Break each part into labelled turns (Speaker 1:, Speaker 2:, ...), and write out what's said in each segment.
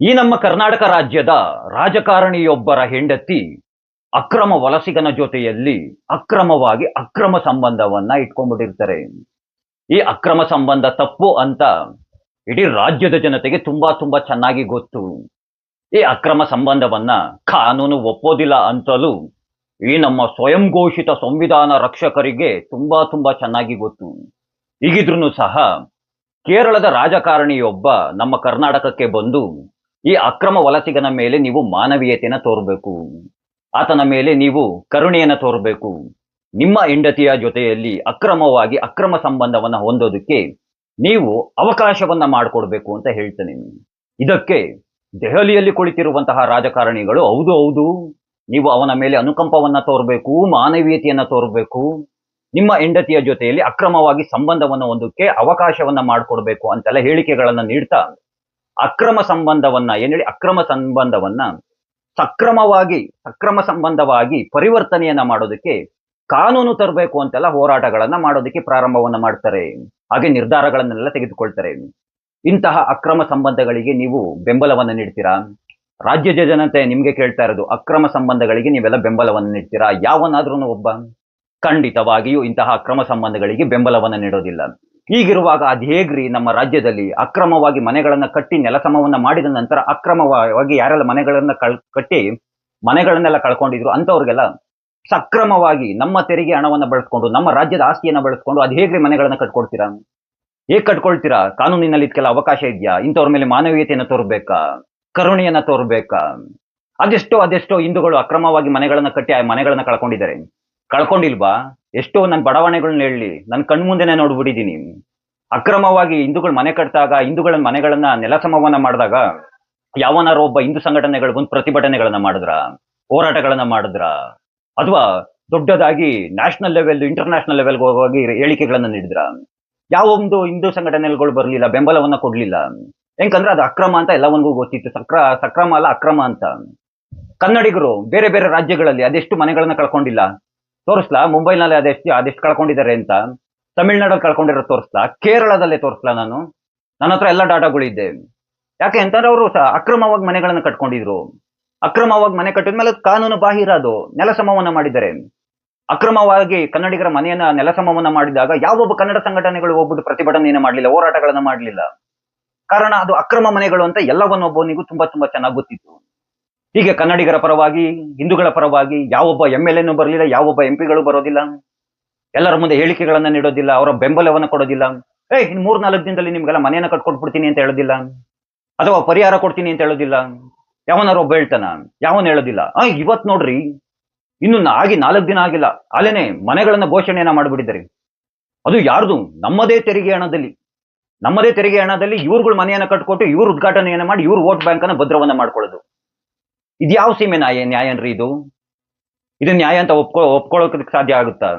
Speaker 1: ಈ ನಮ್ಮ ಕರ್ನಾಟಕ ರಾಜ್ಯದ ರಾಜಕಾರಣಿಯೊಬ್ಬರ ಹೆಂಡತಿ ಅಕ್ರಮ ವಲಸಿಗನ ಜೊತೆಯಲ್ಲಿ ಅಕ್ರಮವಾಗಿ ಅಕ್ರಮ ಸಂಬಂಧವನ್ನ ಇಟ್ಕೊಂಡ್ಬಿಟ್ಟಿರ್ತಾರೆ. ಈ ಅಕ್ರಮ ಸಂಬಂಧ ತಪ್ಪು ಅಂತ ಇಡೀ ರಾಜ್ಯದ ಜನತೆಗೆ ತುಂಬಾ ತುಂಬಾ ಚೆನ್ನಾಗಿ ಗೊತ್ತು. ಈ ಅಕ್ರಮ ಸಂಬಂಧವನ್ನ ಕಾನೂನು ಒಪ್ಪೋದಿಲ್ಲ ಅಂತಲೂ ಈ ನಮ್ಮ ಸ್ವಯಂ ಘೋಷಿತ ಸಂವಿಧಾನ ರಕ್ಷಕರಿಗೆ ತುಂಬಾ ತುಂಬಾ ಚೆನ್ನಾಗಿ ಗೊತ್ತು. ಹೀಗಿದ್ರೂ ಸಹ ಕೇರಳದ ರಾಜಕಾರಣಿಯೊಬ್ಬ ನಮ್ಮ ಕರ್ನಾಟಕಕ್ಕೆ ಬಂದು ಈ ಅಕ್ರಮ ವಲಸಿಗನ ಮೇಲೆ ನೀವು ಮಾನವೀಯತೆಯನ್ನ ತೋರಬೇಕು. ಆತನ ಮೇಲೆ ನೀವು ಕರುಣೆಯನ್ನ ತೋರಬೇಕು. ನಿಮ್ಮ ಹೆಂಡತಿಯ ಜೊತೆಯಲ್ಲಿ ಅಕ್ರಮವಾಗಿ ಅಕ್ರಮ ಸಂಬಂಧವನ್ನ ಹೊಂದೋದಕ್ಕೆ ನೀವು ಅವಕಾಶವನ್ನ ಮಾಡಿಕೊಡ್ಬೇಕು ಅಂತ ಹೇಳ್ತೇನೆ. ಇದಕ್ಕೆ ದೆಹಲಿಯಲ್ಲಿ ಕುಳಿತಿರುವಂತಹ ರಾಜಕಾರಣಿಗಳು, ಹೌದು ಹೌದು. ನೀವು ಅವನ ಮೇಲೆ ಅನುಕಂಪವನ್ನ ತೋರಬೇಕು, ಮಾನವೀಯತೆಯನ್ನ ತೋರಬೇಕು. ನಿಮ್ಮ ಹೆಂಡತಿಯ ಜೊತೆಯಲ್ಲಿ ಅಕ್ರಮವಾಗಿ ಸಂಬಂಧವನ್ನು ಹೊಂದಕ್ಕೆ ಅವಕಾಶವನ್ನ ಮಾಡಿಕೊಡ್ಬೇಕು ಅಂತೆಲ್ಲ ಹೇಳಿಕೆಗಳನ್ನು ನೀಡ್ತಾ ಅಕ್ರಮ ಸಂಬಂಧವನ್ನ, ಏನ್ ಹೇಳಿ, ಅಕ್ರಮ ಸಂಬಂಧವನ್ನ ಸಕ್ರಮವಾಗಿ, ಸಕ್ರಮ ಸಂಬಂಧವಾಗಿ ಪರಿವರ್ತನೆಯನ್ನ ಮಾಡೋದಕ್ಕೆ ಕಾನೂನು ತರಬೇಕು ಅಂತೆಲ್ಲ ಹೋರಾಟಗಳನ್ನ ಮಾಡೋದಕ್ಕೆ ಪ್ರಾರಂಭವನ್ನ ಮಾಡ್ತಾರೆ. ಹಾಗೆ ನಿರ್ಧಾರಗಳನ್ನೆಲ್ಲ ತೆಗೆದುಕೊಳ್ತಾರೆ. ಇಂತಹ ಅಕ್ರಮ ಸಂಬಂಧಗಳಿಗೆ ನೀವು ಬೆಂಬಲವನ್ನ ನೀಡ್ತೀರಾ? ರಾಜ್ಯದ ಜನತೆ ನಿಮ್ಗೆ ಕೇಳ್ತಾ ಇರೋದು, ಅಕ್ರಮ ಸಂಬಂಧಗಳಿಗೆ ನೀವೆಲ್ಲ ಬೆಂಬಲವನ್ನು ನೀಡ್ತೀರಾ? ಯಾವನಾದ್ರೂ ಒಬ್ಬ? ಖಂಡಿತವಾಗಿಯೂ ಇಂತಹ ಅಕ್ರಮ ಸಂಬಂಧಗಳಿಗೆ ಬೆಂಬಲವನ್ನ ನೀಡೋದಿಲ್ಲ. ಹೀಗಿರುವಾಗ ಅದು ಹೇಗ್ರಿ ನಮ್ಮ ರಾಜ್ಯದಲ್ಲಿ ಅಕ್ರಮವಾಗಿ ಮನೆಗಳನ್ನು ಕಟ್ಟಿ ನೆಲಸಮವನ್ನ ಮಾಡಿದ ನಂತರ ಅಕ್ರಮವಾಗಿ ಯಾರೆಲ್ಲ ಮನೆಗಳನ್ನು ಕಳ್, ಕಟ್ಟಿ ಮನೆಗಳನ್ನೆಲ್ಲ ಕಳ್ಕೊಂಡಿದ್ರು ಅಂಥವ್ರಿಗೆಲ್ಲ ಸಕ್ರಮವಾಗಿ ನಮ್ಮ ತೆರಿಗೆ ಹಣವನ್ನ ಬಳಸ್ಕೊಂಡು, ನಮ್ಮ ರಾಜ್ಯದ ಆಸ್ತಿಯನ್ನ ಬಳಸ್ಕೊಂಡು ಅದು ಹೇಗ್ರಿ ಮನೆಗಳನ್ನು ಕಟ್ಕೊಡ್ತೀರಾ? ಹೇಗೆ ಕಟ್ಕೊಳ್ತೀರಾ? ಕಾನೂನಿನಲ್ಲಿ ಇದಕ್ಕೆಲ್ಲ ಅವಕಾಶ ಇದೆಯಾ? ಇಂಥವ್ರ ಮೇಲೆ ಮಾನವೀಯತೆಯನ್ನು ತೋರ್ಬೇಕಾ? ಕರುಣೆಯನ್ನ ತೋರ್ಬೇಕಾ? ಅದೆಷ್ಟೋ ಅದೆಷ್ಟೋ ಹಿಂದೂಗಳು ಅಕ್ರಮವಾಗಿ ಮನೆಗಳನ್ನು ಕಟ್ಟಿ ಆ ಮನೆಗಳನ್ನು ಕಳ್ಕೊಂಡಿದ್ದಾರೆ. ಕಳ್ಕೊಂಡಿಲ್ವಾ? ಎಷ್ಟೋ ನನ್ನ ಬಡಾವಣೆಗಳನ್ನ ಹೇಳಿ ನನ್ನ ಕಣ್ಮುಂದೆನೆ ನೋಡ್ಬಿಟ್ಟಿದ್ದೀನಿ ಅಕ್ರಮವಾಗಿ ಹಿಂದೂಗಳು ಮನೆ ಕಟ್ಟಿದಾಗ ಹಿಂದೂಗಳ ಮನೆಗಳನ್ನ ನೆಲಸಮವನ್ನ ಮಾಡಿದಾಗ, ಯಾವನಾರು ಒಬ್ಬ ಹಿಂದೂ ಸಂಘಟನೆಗಳು ಬಂದು ಪ್ರತಿಭಟನೆಗಳನ್ನ ಮಾಡಿದ್ರ? ಹೋರಾಟಗಳನ್ನ ಮಾಡಿದ್ರ? ಅಥವಾ ದೊಡ್ಡದಾಗಿ ನ್ಯಾಷನಲ್ ಲೆವೆಲ್ ಇಂಟರ್ನ್ಯಾಷನಲ್ ಲೆವೆಲ್ಗೆ ಹೋಗಿ ಹೇಳಿಕೆಗಳನ್ನ ನೀಡಿದ್ರ? ಯಾವೊಂದು ಹಿಂದೂ ಸಂಘಟನೆಗಳು ಬರಲಿಲ್ಲ, ಬೆಂಬಲವನ್ನ ಕೊಡ್ಲಿಲ್ಲ? ಹೆಂಗಂದ್ರೆ ಅದು ಅಕ್ರಮ ಅಂತ ಎಲ್ಲವನ್ಗೂ ಗೊತ್ತಿತ್ತು. ಸಕ್ರ, ಸಕ್ರಮ ಅಲ್ಲ ಅಕ್ರಮ ಅಂತ. ಕನ್ನಡಿಗರು ಬೇರೆ ಬೇರೆ ರಾಜ್ಯಗಳಲ್ಲಿ ಅದೆಷ್ಟು ಮನೆಗಳನ್ನ ಕಳ್ಕೊಂಡಿಲ್ಲ? ತೋರಿಸ್ಲಾ? ಮುಂಬೈನಲ್ಲಿ ಅದೆಷ್ಟು ಅದೆಷ್ಟು ಕಳ್ಕೊಂಡಿದ್ದಾರೆ ಅಂತ. ತಮಿಳ್ನಾಡಲ್ಲಿ ಕಳ್ಕೊಂಡಿರೋ ತೋರಿಸ್ಲಾ? ಕೇರಳದಲ್ಲೇ ತೋರಿಸ್ಲಾ ನಾನು? ನನ್ನ ಹತ್ರ ಎಲ್ಲ ಡಾಟಾಗಳಿದ್ದೆ ಯಾಕೆ ಅಂತಂದ್ರೆ ಅವರು ಅಕ್ರಮವಾಗಿ ಮನೆಗಳನ್ನು ಕಟ್ಕೊಂಡಿದ್ರು. ಅಕ್ರಮವಾಗಿ ಮನೆ ಕಟ್ಟಿದ ಮೇಲೆ ಕಾನೂನು ಬಾಹಿರ ಅದು. ನೆಲಸಮವನ್ನ ಮಾಡಿದ್ದಾರೆ. ಅಕ್ರಮವಾಗಿ ಕನ್ನಡಿಗರ ಮನೆಯನ್ನ ನೆಲಸಮವನ್ನ ಮಾಡಿದಾಗ ಯಾವೊಬ್ಬ ಕನ್ನಡ ಸಂಘಟನೆಗಳು ಹೋಗ್ಬಿಟ್ಟು ಪ್ರತಿಭಟನೆಯನ್ನು ಮಾಡಲಿಲ್ಲ, ಹೋರಾಟಗಳನ್ನ ಮಾಡಲಿಲ್ಲ. ಕಾರಣ ಅದು ಅಕ್ರಮ ಮನೆಗಳು ಅಂತ ಎಲ್ಲವನ್ನೊಬ್ಬನಿಗೂ ತುಂಬಾ ತುಂಬಾ ಚೆನ್ನಾಗಿ ಗೊತ್ತಿತ್ತು. ಹೀಗೆ ಕನ್ನಡಿಗರ ಪರವಾಗಿ, ಹಿಂದೂಗಳ ಪರವಾಗಿ ಯಾವೊಬ್ಬ ಎಂ ಎಲ್ ಎನ್ನು ಬರಲಿಲ್ಲ ಯಾವೊಬ್ಬ ಎಂ ಪಿಗಳು ಬರೋದಿಲ್ಲ. ಎಲ್ಲರ ಮುಂದೆ ಹೇಳಿಕೆಗಳನ್ನ ನೀಡೋದಿಲ್ಲ, ಅವರ ಬೆಂಬಲವನ್ನ ಕೊಡೋದಿಲ್ಲ. ಏ ಇನ್ನು ಮೂರ್ ನಾಲ್ಕು ದಿನದಲ್ಲಿ ನಿಮ್ಗೆಲ್ಲ ಮನೆಯನ್ನ ಕಟ್ಕೊಟ್ಬಿಡ್ತೀನಿ ಅಂತ ಹೇಳೋದಿಲ್ಲ. ಅಥವಾ ಪರಿಹಾರ ಕೊಡ್ತೀನಿ ಅಂತ ಹೇಳೋದಿಲ್ಲ. ಯಾವನಾರು ಒಬ್ಬ ಹೇಳ್ತಾನ, ಯಾವನ್ ಹೇಳೋದಿಲ್ಲ. ಆ, ಇವತ್ ನೋಡ್ರಿ, ಇನ್ನು ಆಗಿ ನಾಲ್ಕು ದಿನ ಆಗಿಲ್ಲ. ಅಲ್ಲೇನೆ ಮನೆಗಳನ್ನ ಘೋಷಣೆಯನ್ನ ಮಾಡಿಬಿಟ್ಟಿದ್ದಾರೆ. ಅದು ಯಾರ್ದು? ನಮ್ಮದೇ ತೆರಿಗೆ ಹಣದಲ್ಲಿ. ನಮ್ಮದೇ ತೆರಿಗೆ ಹಣದಲ್ಲಿ ಇವ್ರುಗಳ ಮನೆಯನ್ನ ಕಟ್ಕೊಟ್ಟು ಇವ್ರ ಉದ್ಘಾಟನೆಯನ್ನ ಮಾಡಿ ಇವ್ರ ವೋಟ್ ಬ್ಯಾಂಕ್ ಅನ್ನ ಭದ್ರವನ್ನ ಮಾಡ್ಕೊಳ್ಳೋದು. ಇದು ಯಾವ ಸೀಮೆ ನ್ಯಾಯ ನ್ಯಾಯನ್ರಿ ಇದು? ಇದು ನ್ಯಾಯ ಅಂತ ಒಪ್ಕೊ ಒಪ್ಕೊಳ್ಳೋಕೆ ಸಾಧ್ಯ ಆಗುತ್ತಾ?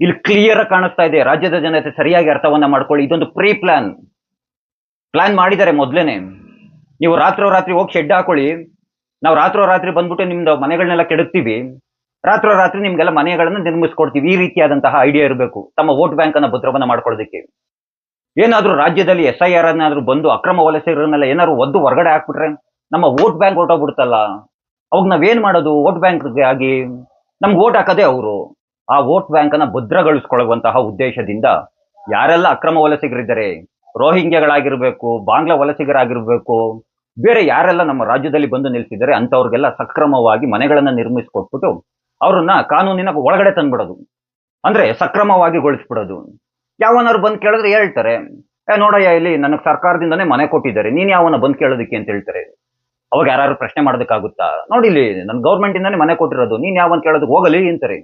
Speaker 1: ಇಲ್ಲಿ ಕ್ಲಿಯರ್ ಕಾಣಿಸ್ತಾ ಇದೆ. ರಾಜ್ಯದ ಜನತೆ ಸರಿಯಾಗಿ ಅರ್ಥವನ್ನ ಮಾಡ್ಕೊಳ್ಳಿ. ಇದೊಂದು ಪ್ರೀ ಪ್ಲಾನ್ ಪ್ಲಾನ್ ಮಾಡಿದ್ದಾರೆ ಮೊದ್ಲೇನೆ. ನೀವು ರಾತ್ರೋ ರಾತ್ರಿ ಹೋಗಿ ಶೆಡ್ ಹಾಕೊಳ್ಳಿ. ನಾವು ರಾತ್ರೋ ರಾತ್ರಿ ಬಂದ್ಬಿಟ್ಟು ನಿಮ್ದು ಮನೆಗಳನ್ನೆಲ್ಲ ಕೆಡುತ್ತೀವಿ ರಾತ್ರೋ ರಾತ್ರಿ ನಿಮ್ಗೆಲ್ಲ ಮನೆಗಳನ್ನ ನಿರ್ಮಿಸ್ಕೊಡ್ತೀವಿ. ಈ ರೀತಿಯಾದಂತಹ ಐಡಿಯಾ ಇರಬೇಕು. ತಮ್ಮ ವೋಟ್ ಬ್ಯಾಂಕ್ ಅನ್ನ ಭದ್ರವನ್ನ ಮಾಡ್ಕೊಳ್ಳೋದಕ್ಕೆ. ಏನಾದ್ರೂ ರಾಜ್ಯದಲ್ಲಿ ಎಸ್ ಐ ಆರ್ ಅನ್ನಾದ್ರೂ ಬಂದು ಅಕ್ರಮ ವಲಸಿಗರನ್ನೆಲ್ಲ ಏನಾದ್ರು ಒದ್ದು ಹೊರಗಡೆ ಹಾಕ್ಬಿಟ್ರೆ? ನಮ್ಮ ವೋಟ್ ಬ್ಯಾಂಕ್ ಹೊರಟೋಗ್ಬಿಡ್ತಲ್ಲ ಅವಾಗ ನಾವೇನ್ ಮಾಡೋದು ವೋಟ್ ಬ್ಯಾಂಕ್ಗೆ ಆಗಿ? ನಮ್ಗೆ ವೋಟ್ ಹಾಕದೇ ಅವರು. ಆ ವೋಟ್ ಬ್ಯಾಂಕ್ ಅನ್ನ ಭದ್ರಗೊಳಿಸ್ಕೊಳ್ಳುವಂತಹ ಉದ್ದೇಶದಿಂದ ಯಾರೆಲ್ಲ ಅಕ್ರಮ ವಲಸಿಗರಿದ್ದಾರೆ, ರೋಹಿಂಗ್ಯಗಳಾಗಿರ್ಬೇಕು, ಬಾಂಗ್ಲಾ ವಲಸಿಗರಾಗಿರ್ಬೇಕು, ಬೇರೆ ಯಾರೆಲ್ಲ ನಮ್ಮ ರಾಜ್ಯದಲ್ಲಿ ಬಂದು ನಿಲ್ಸಿದ್ದಾರೆ ಅಂತವ್ರಿಗೆಲ್ಲ ಸಕ್ರಮವಾಗಿ ಮನೆಗಳನ್ನ ನಿರ್ಮಿಸಿಕೊಟ್ಬಿಟ್ಟು ಅವ್ರನ್ನ ಕಾನೂನಿನ ಒಳಗಡೆ ತಂದ್ಬಿಡೋದು. ಅಂದ್ರೆ ಸಕ್ರಮವಾಗಿ ಗೊಳಿಸ್ಬಿಡೋದು. ಯಾವನಾರು ಬಂದು ಕೇಳಿದ್ರೆ ಹೇಳ್ತಾರೆ, ಏ ನೋಡಯ್ಯ, ಇಲ್ಲಿ ನನಗೆ ಸರ್ಕಾರದಿಂದನೇ ಮನೆ ಕೊಟ್ಟಿದ್ದಾರೆ, ನೀನ್ ಯಾವನ ಬಂದು ಕೇಳೋದಕ್ಕೆ ಅಂತ ಹೇಳ್ತಾರೆ. ಅವಾಗ ಯಾರು ಪ್ರಶ್ನೆ ಮಾಡೋದಕ್ಕಾಗುತ್ತಾ? ನೋಡಿ ಇಲ್ಲಿ ನನ್ನ ಗೌರ್ಮೆಂಟ್ ಇಂದಾನೆ ಮನೆ ಕೊಟ್ಟಿರೋದು. ನೀನ್ ಯಾವನ್ ಕೇಳೋದಕ್ಕೆ ಹೋಗಲಿ ಅಂತಾರೆ.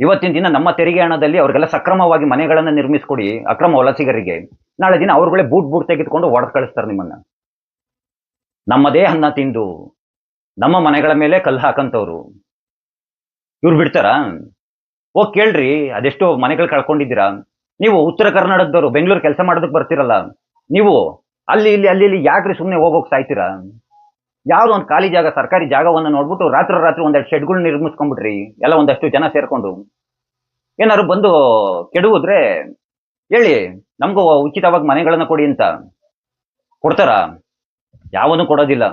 Speaker 1: ಇವತ್ತಿನ ದಿನ ನಮ್ಮ ತೆರಿಗೆ ಹಣದಲ್ಲಿ ಅವ್ರಿಗೆಲ್ಲ ಸಕ್ರಮವಾಗಿ ಮನೆಗಳನ್ನ ನಿರ್ಮಿಸ್ಕೊಡಿ, ಅಕ್ರಮ ವಲಸಿಗರಿಗೆ. ನಾಳೆ ದಿನ ಅವ್ರುಗಳೇ ಬೂಟ್ ಬೂಟ್ ತೆಗೆದುಕೊಂಡು ಒಡೆದು ಕಳಿಸ್ತಾರೆ ನಿಮ್ಮನ್ನ. ನಮ್ಮದೇ ಅನ್ನ ತಿಂದು, ನಮ್ಮ ಮನೆಗಳ ಮೇಲೆ ಕಲ್ಲು ಹಾಕಂತವ್ರು. ಇವ್ರು ಬಿಡ್ತಾರಾ? ಓ ಕೇಳ್ರಿ, ಅದೆಷ್ಟೋ ಮನೆಗಳು ಕಳ್ಕೊಂಡಿದ್ದೀರಾ? ನೀವು ಉತ್ತರ ಕರ್ನಾಟಕದವರು, ಬೆಂಗಳೂರು ಕೆಲಸ ಮಾಡೋದಕ್ಕೆ ಬರ್ತಿರಲ್ಲ. ನೀವು ಅಲ್ಲಿ ಇಲ್ಲಿ ಅಲ್ಲಿ ಇಲ್ಲಿ ಯಾಕ್ರಿ ಸುಮ್ಮನೆ ಹೋಗೋಕ್ ಸಾಯ್ತೀರಾ? ಯಾವ್ದೋ ಒಂದು ಖಾಲಿ ಜಾಗ, ಸರ್ಕಾರಿ ಜಾಗವನ್ನು ನೋಡ್ಬಿಟ್ಟು ರಾತ್ರಿ ರಾತ್ರಿ ಒಂದೆರಡು ಶೆಡ್ಗಳು ನಿರ್ಮಿಸ್ಕೊಂಡ್ಬಿಟ್ರಿ. ಎಲ್ಲ ಒಂದಷ್ಟು ಜನ ಸೇರ್ಕೊಂಡು. ಏನಾದ್ರು ಬಂದು ಕೆಡುವುದ್ರೆ ಹೇಳಿ, ನಮಗೂ ಉಚಿತವಾಗಿ ಮನೆಗಳನ್ನ ಕೊಡಿ ಅಂತ. ಕೊಡ್ತಾರಾ? ಯಾವನು ಕೊಡೋದಿಲ್ಲ.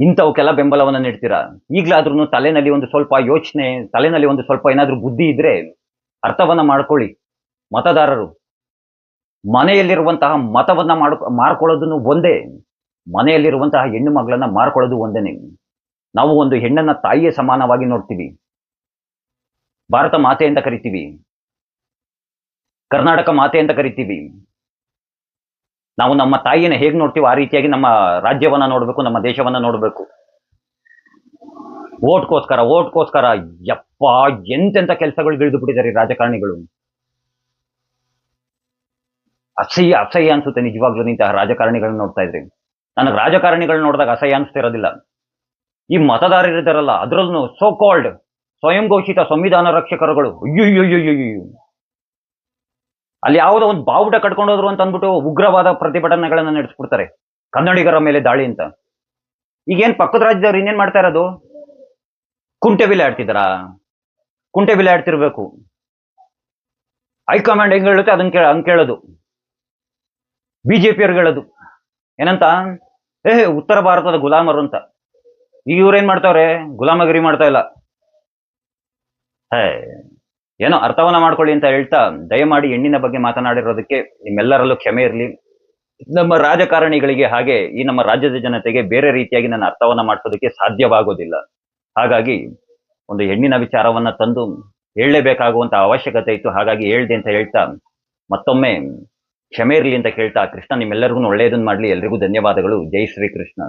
Speaker 1: ಇಂಥವಕ್ಕೆಲ್ಲ ಬೆಂಬಲವನ್ನ ನೀಡ್ತೀರಾ? ಈಗ್ಲಾದ್ರೂ ತಲೆನಲ್ಲಿ ಒಂದು ಸ್ವಲ್ಪ ಯೋಚನೆ, ತಲೆನಲ್ಲಿ ಒಂದು ಸ್ವಲ್ಪ ಏನಾದರೂ ಬುದ್ಧಿ ಇದ್ರೆ ಅರ್ಥವನ್ನ ಮಾಡ್ಕೊಳ್ಳಿ. ಮತದಾರರು ಮನೆಯಲ್ಲಿರುವಂತಹ ಮತವನ್ನ ಮಾಡ್ಕೊ ಮಾರ್ಕೊಳ್ಳೋದನ್ನು ಒಂದೇ. ಮನೆಯಲ್ಲಿರುವಂತಹ ಹೆಣ್ಣು ಮಗಳನ್ನ ಮಾರ್ಕೊಳ್ಳೋದು ಒಂದೇನೆ. ನಾವು ಒಂದು ಹೆಣ್ಣನ್ನ ತಾಯಿಯ ಸಮಾನವಾಗಿ ನೋಡ್ತೀವಿ. ಭಾರತ ಮಾತೆ ಅಂತ ಕರಿತೀವಿ. ಕರ್ನಾಟಕ ಮಾತೆ ಅಂತ ಕರಿತೀವಿ. ನಾವು ನಮ್ಮ ತಾಯಿಯನ್ನು ಹೇಗೆ ನೋಡ್ತೀವೋ ಆ ರೀತಿಯಾಗಿ ನಮ್ಮ ರಾಜ್ಯವನ್ನ ನೋಡಬೇಕು, ನಮ್ಮ ದೇಶವನ್ನ ನೋಡಬೇಕು. ಓಟ್ಗೋಸ್ಕರ ಓಟ್ಗೋಸ್ಕರ ಯಪ್ಪ ಎಂತೆಂತ ಕೆಲಸಗಳು ಇಳಿದು ಬಿಟ್ಟಿದ್ದಾರೆ ರಾಜಕಾರಣಿಗಳು. ಅಸಹ್ಯ ಅಸಹ್ಯ ಅನ್ಸುತ್ತೆ ನಿಜವಾಗ್ಲೂ ಇಂತಹ ರಾಜಕಾರಣಿಗಳನ್ನ ನೋಡ್ತಾ ಇದ್ರಿ. ನನಗೆ ರಾಜಕಾರಣಿಗಳನ್ನ ನೋಡಿದಾಗ ಅಸಹ್ಯ ಅನಿಸ್ತಿರೋದಿಲ್ಲ. ಈ ಮತದಾರರಿದ್ದಾರಲ್ಲ ಅದರಲ್ಲೂ ಸೋ ಕಾಲ್ಡ್ ಸ್ವಯಂ ಘೋಷಿತ ಸಂವಿಧಾನ ರಕ್ಷಕರುಗಳು. ಅಯ್ಯೋ ಅಲ್ಲಿ ಯಾವುದೋ ಒಂದು ಬಾವುಟ ಕಟ್ಕೊಂಡು ಹೋದ್ರು ಅಂತ ಅಂದ್ಬಿಟ್ಟು ಉಗ್ರವಾದ ಪ್ರತಿಭಟನೆಗಳನ್ನ ನಡೆಸ್ಬಿಡ್ತಾರೆ ಕನ್ನಡಿಗರ ಮೇಲೆ ದಾಳಿ ಅಂತ ಈಗೇನ್ ಪಕ್ಕದ ರಾಜ್ಯದವ್ರು ಇನ್ನೇನ್ ಮಾಡ್ತಾ ಇರೋದು ಕುಂಟೆ ಬಿಲೆ ಆಡ್ತಿದಾರಾ ಕುಂಟೆ ಬಿಲೆ ಆಡ್ತಿರ್ಬೇಕು ಹೈಕಮಾಂಡ್ ಹೆಂಗ್ ಹೇಳುತ್ತೆ ಅದನ್ನ ಕೇಳ ಹಂಗ್ ಕೇಳೋದು ಬಿಜೆಪಿ ಅವ್ರಿಗೆ ಹೇಳೋದು ಏನಂತ? ಏ, ಉತ್ತರ ಭಾರತದ ಗುಲಾಮರು ಅಂತ. ಇವ್ರೇನ್ ಮಾಡ್ತಾವ್ರೆ? ಗುಲಾಮಗಿರಿ ಮಾಡ್ತಾ ಇಲ್ಲ. ಹೇ, ಏನೋ ಅರ್ಥವನ್ನ ಮಾಡ್ಕೊಳ್ಳಿ ಅಂತ ಹೇಳ್ತಾ ದಯಮಾಡಿ ಹೆಣ್ಣಿನ ಬಗ್ಗೆ ಮಾತನಾಡಿರೋದಕ್ಕೆ ನಿಮ್ಮೆಲ್ಲರಲ್ಲೂ ಕ್ಷಮೆ ಇರಲಿ. ನಮ್ಮ ರಾಜಕಾರಣಿಗಳಿಗೆ ಹಾಗೆ ಈ ನಮ್ಮ ರಾಜ್ಯದ ಜನತೆಗೆ ಬೇರೆ ರೀತಿಯಾಗಿ ನನ್ನ ಅರ್ಥವನ್ನ ಮಾಡಿಸೋದಕ್ಕೆ ಸಾಧ್ಯವಾಗೋದಿಲ್ಲ. ಹಾಗಾಗಿ ಒಂದು ಹೆಣ್ಣಿನ ವಿಚಾರವನ್ನ ತಂದು ಹೇಳಲೇಬೇಕಾಗುವಂತ ಅವಶ್ಯಕತೆ ಇತ್ತು. ಹಾಗಾಗಿ ಹೇಳ್ದೆ ಅಂತ ಹೇಳ್ತಾ ಮತ್ತೊಮ್ಮೆ ಕ್ಷಮೆ ಇರಲಿ ಅಂತ ಕೇಳ್ತಾ ಕೃಷ್ಣ ನಿಮ್ಮೆಲ್ಲರಿಗೂ ಒಳ್ಳೆಯದನ್ನು ಮಾಡ್ಲಿ. ಎಲ್ರಿಗೂ ಧನ್ಯವಾದಗಳು. ಜೈ ಶ್ರೀ ಕೃಷ್ಣ